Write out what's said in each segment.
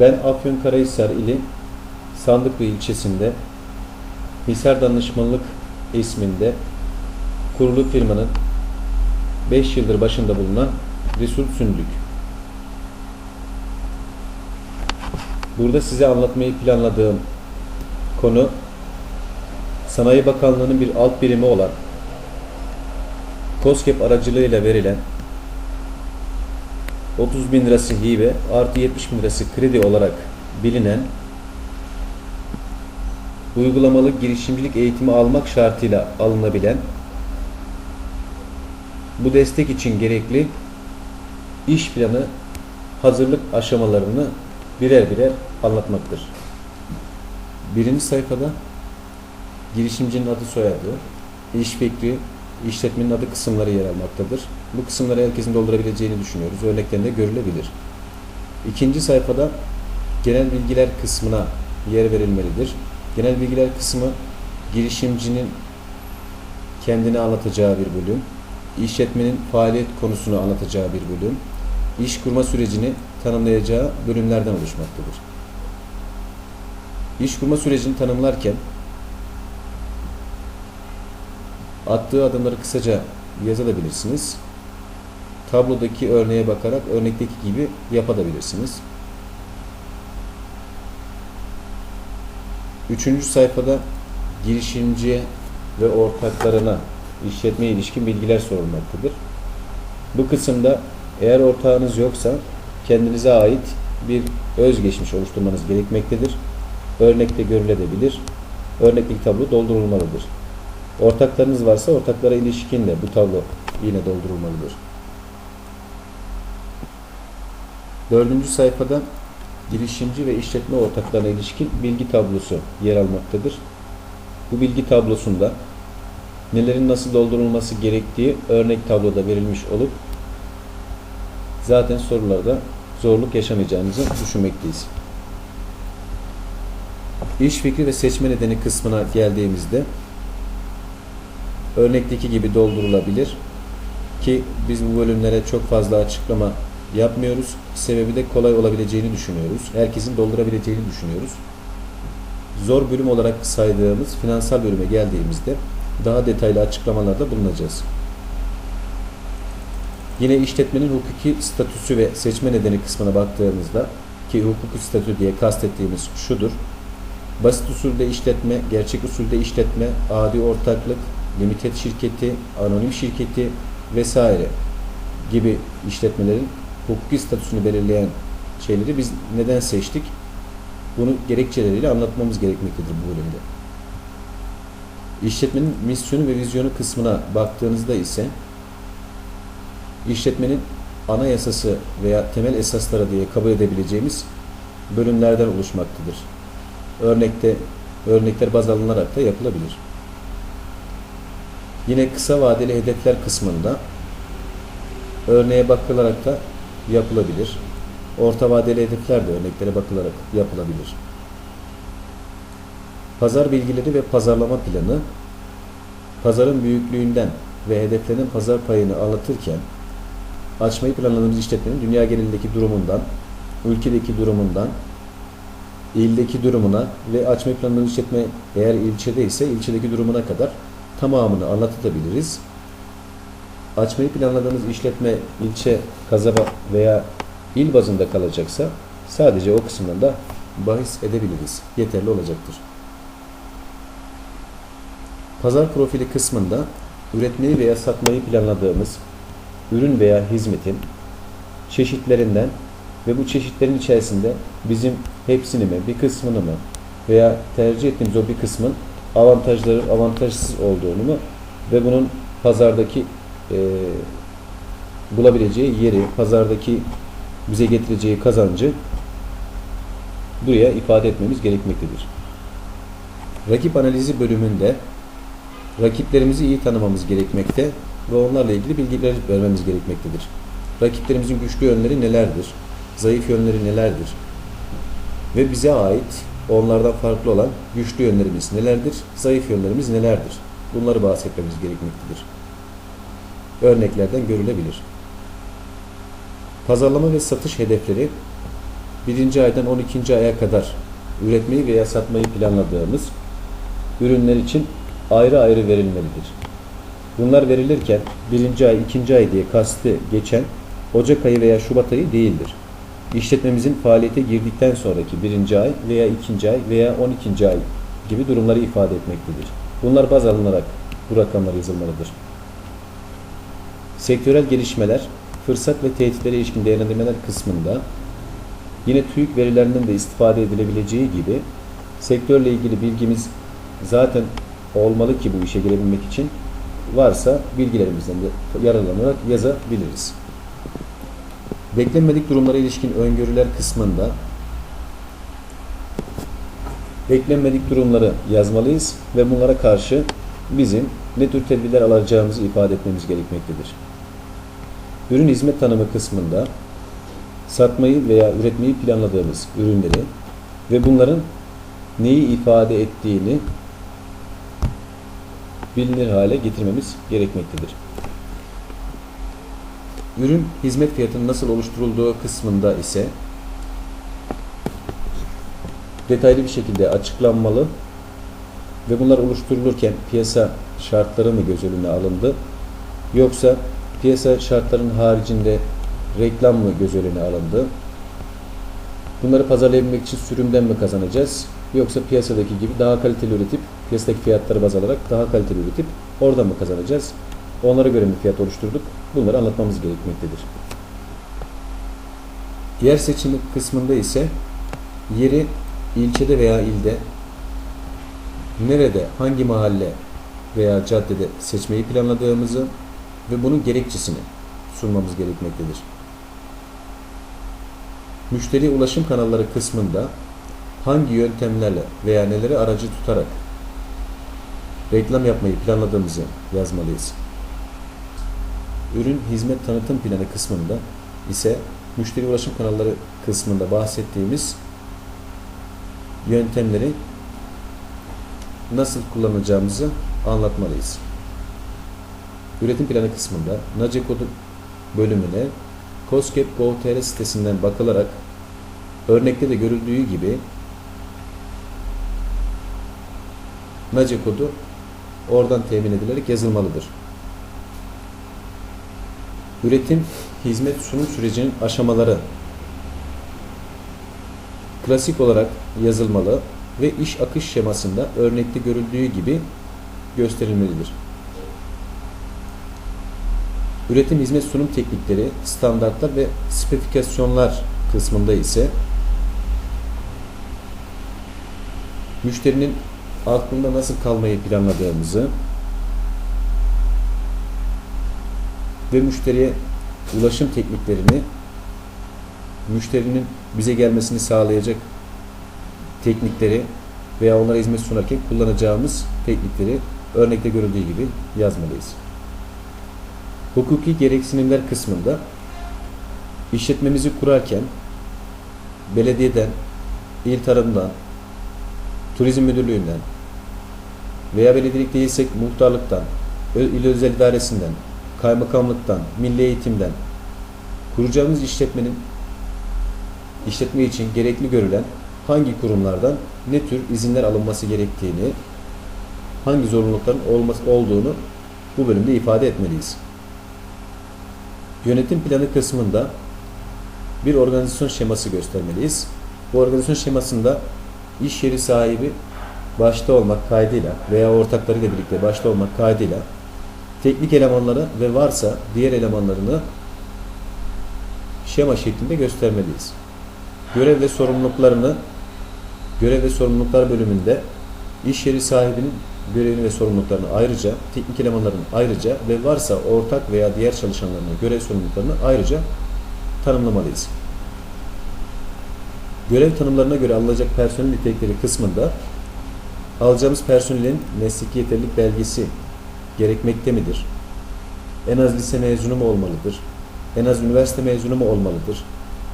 Ben Afyonkarahisar ili Sandıklı ilçesinde Hisar Danışmanlık isminde kurulu firmanın 5 yıldır başında bulunan Resul Sündük. Burada size anlatmayı planladığım konu Sanayi Bakanlığı'nın bir alt birimi olan COSGAP aracılığıyla verilen 30 bin lirası hibe artı 70 bin lirası kredi olarak bilinen uygulamalı girişimcilik eğitimi almak şartıyla alınabilen bu destek için gerekli iş planı hazırlık aşamalarını birer birer anlatmaktır. Birinci sayfada girişimcinin adı soyadı, iş fikri, işletmenin adı kısımları yer almaktadır. Bu kısımları herkesin doldurabileceğini düşünüyoruz. Örneklerinde görülebilir. İkinci sayfada genel bilgiler kısmına yer verilmelidir. Genel bilgiler kısmı girişimcinin kendini anlatacağı bir bölüm, işletmenin faaliyet konusunu anlatacağı bir bölüm, iş kurma sürecini tanımlayacağı bölümlerden oluşmaktadır. İş kurma sürecini tanımlarken attığı adımları kısaca yazabilirsiniz. Tablodaki örneğe bakarak örnekteki gibi yapabilirsiniz. Üçüncü sayfada girişimciye ve ortaklarına işletmeye ilişkin bilgiler sorulmaktadır. Bu kısımda eğer ortağınız yoksa kendinize ait bir özgeçmiş oluşturmanız gerekmektedir. Örnekte görülebilir. Örnekteki tablo doldurulmalıdır. Ortaklarınız varsa ortaklara ilişkin de bu tablo yine doldurulmalıdır. Dördüncü sayfada girişimci ve işletme ortaklarına ilişkin bilgi tablosu yer almaktadır. Bu bilgi tablosunda nelerin nasıl doldurulması gerektiği örnek tabloda verilmiş olup zaten sorularda zorluk yaşamayacağınızı düşünmekteyiz. İş fikri ve seçme nedeni kısmına geldiğimizde örnekteki gibi doldurulabilir ki biz bu bölümlere çok fazla açıklama yapmıyoruz. Sebebi de kolay olabileceğini düşünüyoruz. Herkesin doldurabileceğini düşünüyoruz. Zor bölüm olarak saydığımız finansal bölüme geldiğimizde daha detaylı açıklamalarda bulunacağız. Yine işletmenin hukuki statüsü ve seçme nedeni kısmına baktığımızda ki hukuki statü diye kastettiğimiz şudur. Basit usulde işletme, gerçek usulde işletme, adi ortaklık, limited şirketi, anonim şirketi vesaire gibi işletmelerin hukuki statüsünü belirleyen şeyleri biz neden seçtik? Bunu gerekçeleriyle anlatmamız gerekmektedir bu bölümde. İşletmenin misyonu ve vizyonu kısmına baktığınızda ise işletmenin anayasası veya temel esasları diye kabul edebileceğimiz bölümlerden oluşmaktadır. Örnekte örnekler baz alınarak da yapılabilir. Yine kısa vadeli hedefler kısmında örneğe bakılarak da yapılabilir. Orta vadeli hedefler de örneklere bakılarak yapılabilir. Pazar bilgileri ve pazarlama planı pazarın büyüklüğünden ve hedeflenen pazar payını anlatırken açmayı planladığımız işletmenin dünya genelindeki durumundan, ülkedeki durumundan, ildeki durumuna ve açmayı planladığımız işletme eğer ilçede ise ilçedeki durumuna kadar tamamını anlatabiliriz. Açmayı planladığımız işletme ilçe, kasaba veya il bazında kalacaksa sadece o kısımdan da bahis edebiliriz. Yeterli olacaktır. Pazar profili kısmında üretmeyi veya satmayı planladığımız ürün veya hizmetin çeşitlerinden ve bu çeşitlerin içerisinde bizim hepsini mi, bir kısmını mı veya tercih ettiğimiz o bir kısmın avantajları, avantajsız olduğunu mu ve bunun pazardaki e, bulabileceği yeri, pazardaki bize getireceği kazancı buraya ifade etmemiz gerekmektedir. Rakip analizi bölümünde rakiplerimizi iyi tanımamız gerekmekte ve onlarla ilgili bilgiler vermemiz gerekmektedir. Rakiplerimizin güçlü yönleri nelerdir? Zayıf yönleri nelerdir? Ve bize ait onlardan farklı olan güçlü yönlerimiz nelerdir? Zayıf yönlerimiz nelerdir? Bunları bahsetmemiz gerekmektedir. Örneklerden görülebilir. Pazarlama ve satış hedefleri birinci aydan 12. aya kadar üretmeyi veya satmayı planladığımız ürünler için ayrı ayrı verilmelidir. Bunlar verilirken birinci ay, ikinci ay diye kastı geçen Ocak ayı veya Şubat ayı değildir. İşletmemizin faaliyete girdikten sonraki birinci ay veya ikinci ay veya 12. ay gibi durumları ifade etmektedir. Bunlar baz alınarak bu rakamlar yazılmalıdır. Sektörel gelişmeler, fırsat ve tehditlere ilişkin değerlendirmeler kısmında yine TÜİK verilerinden de istifade edilebileceği gibi sektörle ilgili bilgimiz zaten olmalı ki bu işe girebilmek için varsa bilgilerimizden de yararlanarak yazabiliriz. Beklenmedik durumlara ilişkin öngörüler kısmında beklenmedik durumları yazmalıyız ve bunlara karşı bizim ne tür tedbirler alacağımızı ifade etmemiz gerekmektedir. Ürün hizmet tanımı kısmında satmayı veya üretmeyi planladığımız ürünleri ve bunların neyi ifade ettiğini bilinir hale getirmemiz gerekmektedir. Ürün hizmet fiyatının nasıl oluşturulduğu kısmında ise detaylı bir şekilde açıklanmalı ve bunlar oluşturulurken piyasa şartları mı göz önüne alındı yoksa piyasa şartlarının haricinde reklam mı göz önüne alındı? Bunları pazarlayabilmek için sürümden mi kazanacağız? Yoksa piyasadaki gibi daha kaliteli üretip, piyasadaki fiyatları baz alarak daha kaliteli üretip oradan mı kazanacağız? Onlara göre bir fiyat oluşturduk. Bunları anlatmamız gerekmektedir. Yer seçimi kısmında ise yeri ilçede veya ilde nerede, hangi mahalle veya caddede seçmeyi planladığımızı ve bunun gerekçesini sunmamız gerekmektedir. Müşteri ulaşım kanalları kısmında hangi yöntemlerle veya neleri aracı tutarak reklam yapmayı planladığımızı yazmalıyız. Ürün hizmet tanıtım planı kısmında ise müşteri ulaşım kanalları kısmında bahsettiğimiz yöntemleri nasıl kullanacağımızı anlatmalıyız. Üretim planı kısmında NACE kodu bölümüne COSGAP.gov.tr sitesinden bakılarak örnekte de görüldüğü gibi NACE kodu oradan temin edilerek yazılmalıdır. Üretim, hizmet sunum sürecinin aşamaları klasik olarak yazılmalı ve iş akış şemasında örnekte görüldüğü gibi gösterilmelidir. Üretim hizmet sunum teknikleri, standartlar ve spesifikasyonlar kısmında ise müşterinin aklında nasıl kalmayı planladığımızı ve müşteriye ulaşım tekniklerini müşterinin bize gelmesini sağlayacak teknikleri veya onlara hizmet sunarken kullanacağımız teknikleri örnekte görüldüğü gibi yazmalıyız. Hukuki gereksinimler kısmında işletmemizi kurarken belediyeden, il tarımdan, turizm müdürlüğünden veya belediyelik değilsek muhtarlıktan, il özel idaresinden, kaymakamlıktan, milli eğitimden kuracağımız işletmenin işletme için gerekli görülen hangi kurumlardan ne tür izinler alınması gerektiğini, hangi zorunlulukların olması, olduğunu bu bölümde ifade etmeliyiz. Yönetim planı kısmında bir organizasyon şeması göstermeliyiz. Bu organizasyon şemasında iş yeri sahibi başta olmak kaydıyla veya ortaklarıyla birlikte başta olmak kaydıyla teknik elemanları ve varsa diğer elemanlarını şema şeklinde göstermeliyiz. Görev ve sorumluluklarını görev ve sorumluluklar bölümünde iş yeri sahibinin görevini ve sorumluluklarını ayrıca, teknik elemanların ayrıca ve varsa ortak veya diğer çalışanlarına görev sorumluluklarını ayrıca tanımlamalıyız. Görev tanımlarına göre alınacak personel nitelikleri kısmında alacağımız personelin mesleki yeterlilik belgesi gerekmekte midir? En az lise mezunu mu olmalıdır? En az üniversite mezunu mu olmalıdır?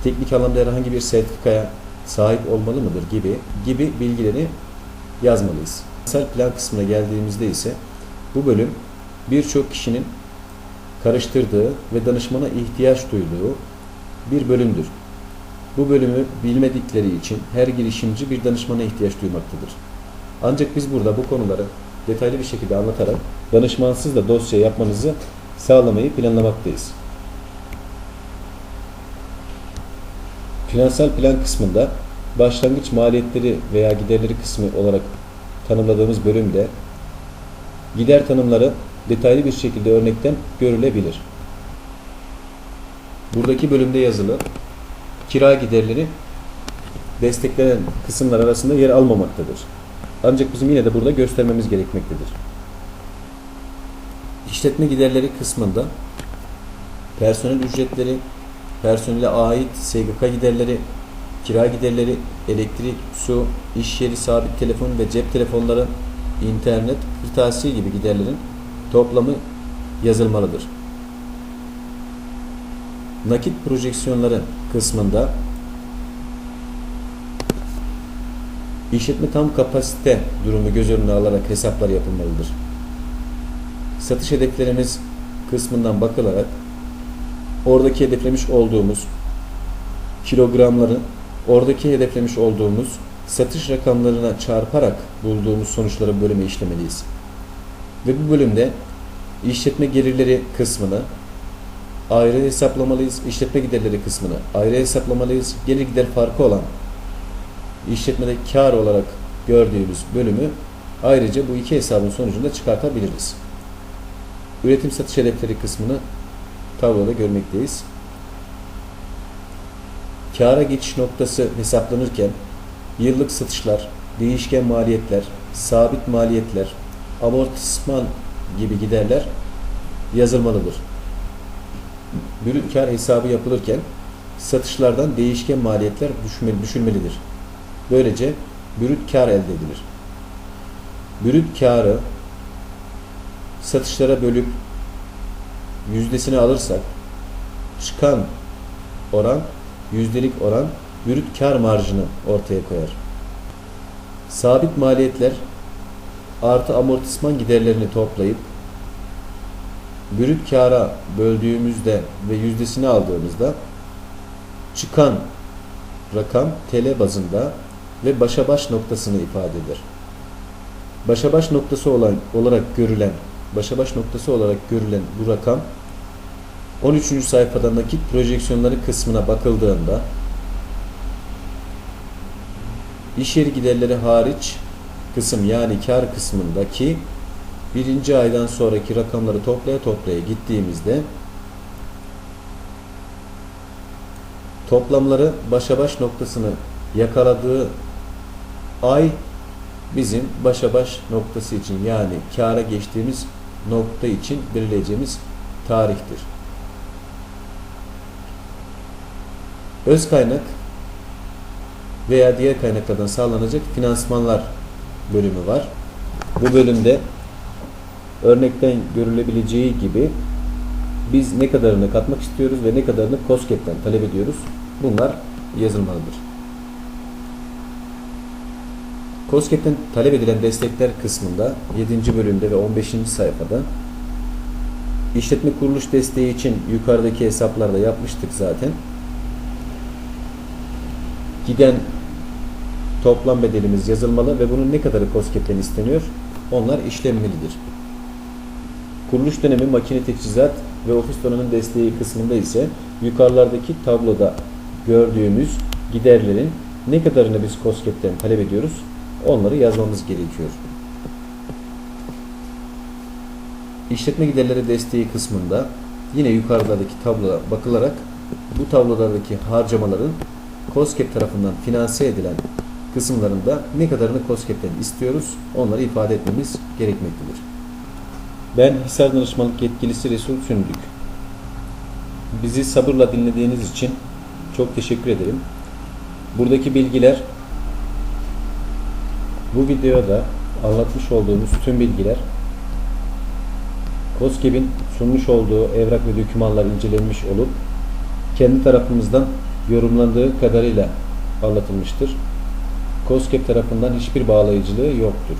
Teknik anlamda herhangi bir sertifikaya sahip olmalı mıdır gibi gibi bilgileri yazmalıyız. Finansal plan kısmına geldiğimizde ise bu bölüm birçok kişinin karıştırdığı ve danışmana ihtiyaç duyduğu bir bölümdür. Bu bölümü bilmedikleri için her girişimci bir danışmana ihtiyaç duymaktadır. Ancak biz burada bu konuları detaylı bir şekilde anlatarak danışmansız da dosya yapmanızı sağlamayı planlamaktayız. Finansal plan kısmında başlangıç maliyetleri veya giderleri kısmı olarak tanımladığımız bölümde gider tanımları detaylı bir şekilde örnekten görülebilir. Buradaki bölümde yazılı kira giderleri desteklenen kısımlar arasında yer almamaktadır. Ancak bizim yine de burada göstermemiz gerekmektedir. İşletme giderleri kısmında personel ücretleri, personele ait SGK giderleri, kira giderleri, elektrik, su, iş yeri sabit telefon ve cep telefonları, internet, kırtasiye gibi giderlerin toplamı yazılmalıdır. Nakit projeksiyonları kısmında işletme tam kapasite durumu göz önüne alarak hesaplar yapılmalıdır. Satış hedeflerimiz kısmından bakılarak oradaki hedeflemiş olduğumuz kilogramları oradaki hedeflemiş olduğumuz satış rakamlarına çarparak bulduğumuz sonuçları bölüme işlemeliyiz. Ve bu bölümde işletme gelirleri kısmını ayrı hesaplamalıyız. İşletme giderleri kısmını ayrı hesaplamalıyız. Gelir gider farkı olan işletmede kar olarak gördüğümüz bölümü ayrıca bu iki hesabın sonucunda çıkartabiliriz. Üretim satış hedefleri kısmını tabloda görmekteyiz. Kâra geçiş noktası hesaplanırken yıllık satışlar, değişken maliyetler, sabit maliyetler, amortisman gibi giderler yazılmalıdır. Brüt kar hesabı yapılırken satışlardan değişken maliyetler düşmeli, düşülmelidir. Böylece brüt kar elde edilir. Brüt karı satışlara bölüp yüzdesini alırsak çıkan oran yüzdelik oran brüt kar marjını ortaya koyar. Sabit maliyetler artı amortisman giderlerini toplayıp brüt kara böldüğümüzde ve yüzdesini aldığımızda çıkan rakam TL bazında ve başa baş noktasını ifade eder. Başa baş noktası olan, olarak görülen başa baş noktası olarak görülen bu rakam 13. sayfada nakit projeksiyonları kısmına bakıldığında iş yeri giderleri hariç kısım yani kar kısmındaki birinci aydan sonraki rakamları toplaya toplaya gittiğimizde toplamları başa baş noktasını yakaladığı ay bizim başa baş noktası için yani kâra geçtiğimiz nokta için belirleyeceğimiz tarihtir. Öz kaynak veya diğer kaynaklardan sağlanacak finansmanlar bölümü var. Bu bölümde örnekten görülebileceği gibi biz ne kadarını katmak istiyoruz ve ne kadarını COSGAP'ten talep ediyoruz. Bunlar yazılmalıdır. COSGAP'ten talep edilen destekler kısmında 7. bölümde ve 15. sayfada işletme kuruluş desteği için yukarıdaki hesaplarda yapmıştık zaten. Giden toplam bedelimiz yazılmalı ve bunun ne kadarı COSGAP'ten isteniyor? Onlar işlenmelidir. Kuruluş dönemi makine teçhizat ve ofis donanım desteği kısmında ise yukarılardaki tabloda gördüğümüz giderlerin ne kadarını biz COSGAP'ten talep ediyoruz? Onları yazmamız gerekiyor. İşletme giderleri desteği kısmında yine yukarıdaki tabloya bakılarak bu tablodaki harcamaların COSGAP tarafından finanse edilen kısımlarında ne kadarını COSGAP'ten istiyoruz onları ifade etmemiz gerekmektedir. Ben Hisar Danışmanlık Yetkilisi Resul Sündük. Bizi sabırla dinlediğiniz için çok teşekkür ederim. Buradaki bilgiler bu videoda anlatmış olduğumuz tüm bilgiler COSGAP'in sunmuş olduğu evrak ve dokümanlar incelenmiş olup kendi tarafımızdan yorumlandığı kadarıyla anlatılmıştır. COSGAP tarafından hiçbir bağlayıcılığı yoktur.